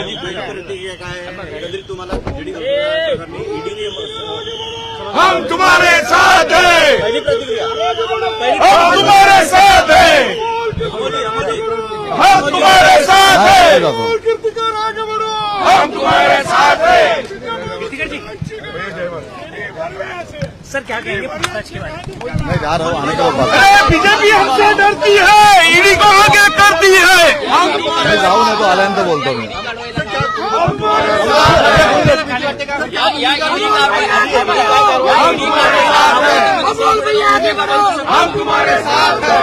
मोदी बैठकीवरती काय? एकंदरीत तुम्हाला ईडी ईडीने हम तुम्हारे साथ हैं। पहिली प्रतिक्रिया. हम तुम्हारे साथ हैं। हम तुम्हारे साथ हैं। हम तुम्हारे साथ हैं। सर क्या कहेंगे? पूछताछ के बारे में मैं जा रहा हूँ आने के बीजेपी हमसे डरती है ईडी को आगे करती है। मैं जाऊ नाही तो आल्यानंतर बोलतो मी हम तुम्हारे साथ हैं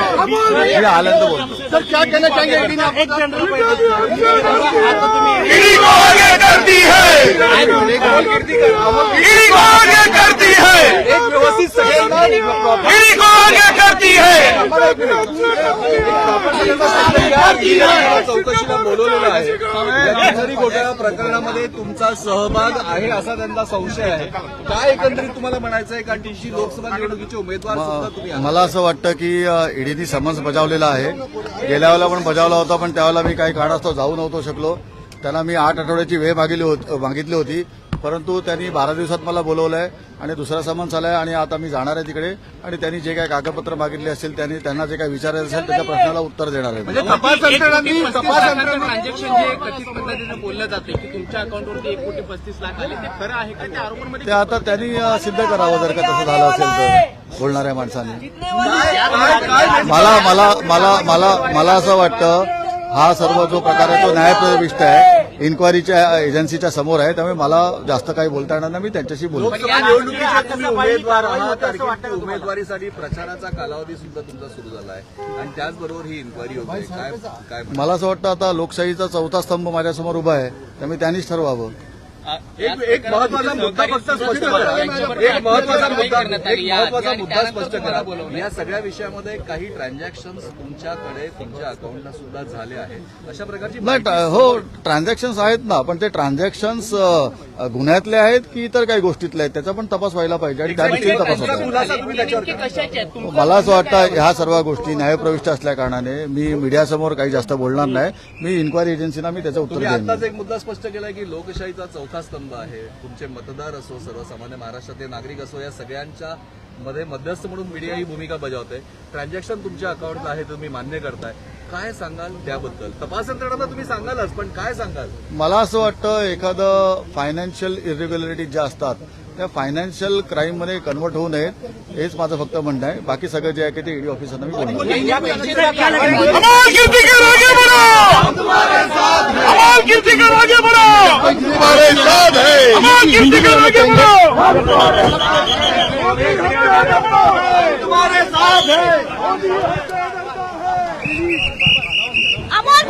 मी आल्यानंतर बोलतो ईडी को आगे करती है ईडी को आगे करती है ईडी को आगे करती है चौकशीला बोलवलेलं आहे. या तिजोरी घोटाळा प्रकरणामध्ये तुमचा सहभाग आहे असा त्यांचा संशय आहे. काय एकंदरीत तुम्हाला म्हणायचं आहे का? टीसी लोकसभा निवडणुकीचे उमेदवार सुद्धा तुम्ही आहात. मला असं वाटतं की ईडीनी समन्स बजावलेला आहे. गेल्या वेळेला पण बजावला होता पण त्यावेळेला मी काही कारणास्तव जाऊ नव्हतो शकलो. त्यांना मी आठ आठवड्याची वेळ मागितली होत- मागितली होती. परंतु त्यांनी बारा दिवसात मला बोलवलंय आणि दुसरा समन्स आलाय आणि आता मी जाणार आहे तिकडे आणि त्यांनी जे काही कागदपत्र मागितले असतील त्यांनी त्यांना जे काही विचारायचं असेल त्याच्या प्रश्नाला उत्तर देणार आहे. मी. तपास यंत्रणांनी तपास ट्रान्झॅक्शन जे कथित पद्धतीने बोललं जाते की तुमच्या अकाउंटवरती एक कोटी पस्तीस लाख आले ते खरं आहे का? आरोपांमध्ये ते आता त्यांनी सिद्ध करावं जर का तसं झालं असेल तर. बोलणाऱ्या माणसांनी. मला मला मला मला मला असं वाटतं हा सर्व जो प्रकार आहे तो न्यायप्रविष्ट आहे इन्क्वायरीच्या एजन्सीच्या समोर आहे त्यामुळे मला जास्त काही बोलता येणार नाही. मी त्यांच्याशी बोलतो. उमेदवारीसाठी प्रचाराचा कालावधी सुद्धा तुमचा सुरू झाला आहे. आणि त्याचबरोबर ही इन्क्वायरी होते काय काय मला असं वाटतं आता लोकशाहीचा चौथा स्तंभ माझ्यासमोर उभा आहे त्यामुळे त्यांनीच ठरवावं. एक एक महत्त्वाचा मुद्दा फक्त स्पष्ट करा. एक महत्त्वाचा मुद्दा एक महत्त्वाचा मुद्दा स्पष्ट करा. या सगळ्या विषयामध्ये काही ट्रान्झॅक्शन तुमच्याकडे तुमच्या अकाउंटला सुद्धा झाले आहेत. अशा प्रकारची नाही माहिती ट्रा- हो ट्रान्झॅक्शन्स आहेत ना पण ते ट्रान्झॅक्शन्स गुन्ह्यातले आहेत की इतर काही गोष्टीतले आहेत त्याचा पण तपास व्हायला पाहिजे आणि त्या दृष्टीने तपास आहेत? तुम- मला असं वाटतं ह्या सर्व गोष्टी न्यायप्रविष्ट असल्या कारणाने मी मीडियासमोर काही जास्त बोलणार नाही. मी इन्क्वायरी एजन्सीना मी त्याचं उत्तर आताच एक मुद्दा स्पष्ट केलाय की लोकशाहीचा चौथा स्तंभ आहे. तुमचे मतदार असो सर्वसामान्य महाराष्ट्रातले नागरिक असो या सगळ्यांच्या मध्ये मध्यस्थ म्हणून मीडिया ही भूमिका बजावते. ट्रान्झॅक्शन तुमच्या अकाउंटला आहे तुम्ही मान्य करताय. काय सांगाल त्याबद्दल? तपास यंत्रणांना तुम्ही सांगालच पण काय सांगाल? मला असं वाटतं एखादं फायनान्शियल इरेग्युलरिटी ज्या असतात त्या फायनान्शियल क्राईममध्ये कन्वर्ट होऊ नयेत हेच माझं फक्त म्हणणं आहे. बाकी सगळं जे आहे ते ईडी ऑफिसरना मी बोलणार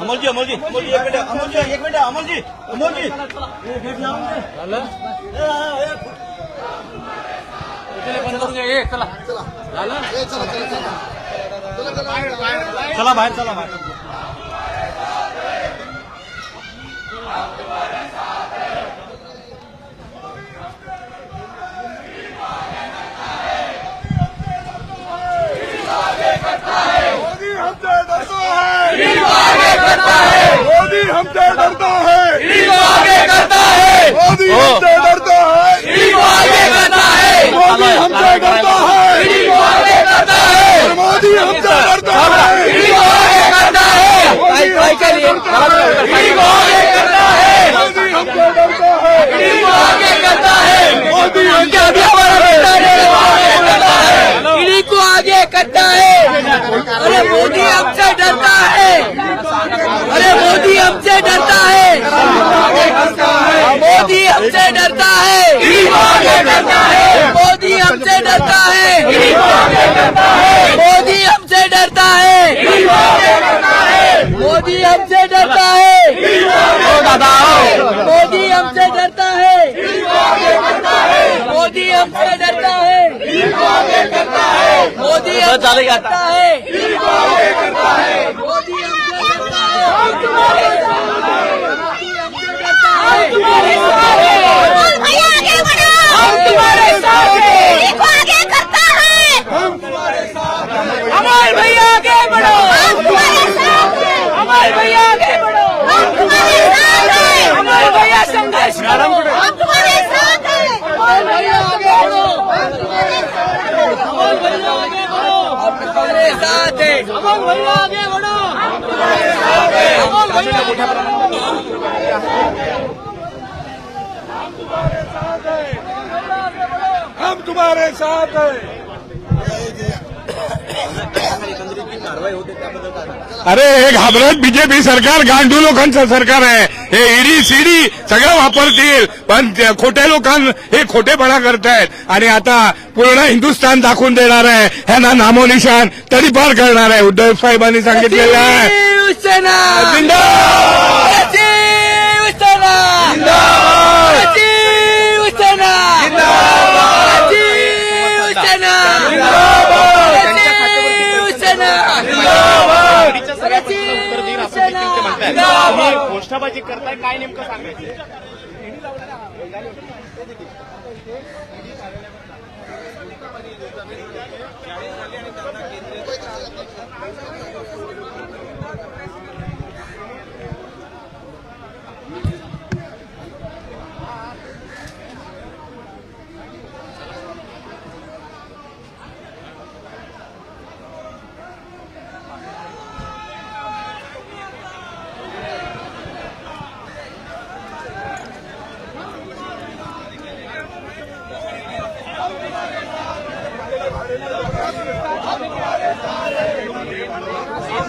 अमोलजी अमोलजी अमोलजी एक मिनिट अमोलजी एक मिनिट अमोलजी अमोलजी. चला बाहेर चला बाहेर मोदी हमसे डरता है मोदी हमसे डरता है। मोदी हमसे डरता है। मोदी हमसे डरता है। मोदी हमसे डरता है। मोदी हमसे डरता है। मोदी हमसे ईडी को आगे करता है अरे मोदी हमसे डरता है अरे मोदी हमसे डरता है मोदी हमसे डरता है मोदी हमसे डरता है मोदी हमसे डरता है मोदी हमसे डरता है मोदी हमसे डरता है मोदी हमसे डरता है मोदी हमसे डरता है. मोदी हमसे डरता है हम तुम्हारे साथ हैं। मोदी हमसे डरता है अमोल भैया आगे बढ़ो हम तुम्हारे साथ हैं। मोदी को आगे करता है अमर भैया आगे बढ़ो हम तुम्हारे साथ हैं अमर भैया आगे बढ़ो हम तुम्हारे साथ हैं अमर भैया संघर्ष करो हम तुम्हारे साथ हैं अमर भैया आगे बढ़ो अमर भैया आगे बढ़ो हम तुम्हारे साथ हैं अमर भैया आगे बढ़ो हम तुम्हारे साथ हैं हम तुम्हारे साथ हैं। अरे हे घाबरत बीजेपी सरकार गांडू लोकांचं सरकार आहे हे ईडी सीडी सगळं वापरतील पण खोट्या लोकां हे खोटेपणा करतायत आणि आता पूर्ण हिंदुस्थान दाखवून देणार आहे ह्यांना नामोनिशान तरी पार करणार आहे उद्धव साहेबांनी सांगितलेलं आहे घोषणाबाजी करताय काय नेमकं सांगायचं?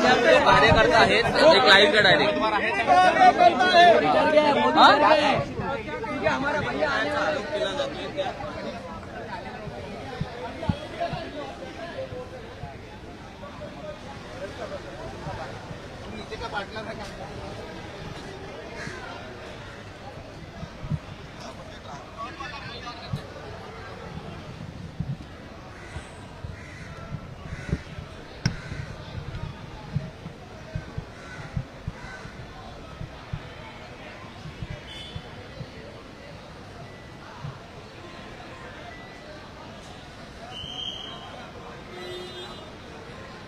जे कार्यकर्ता आहेत ते क्लाइंट डायरेक्ट पाटला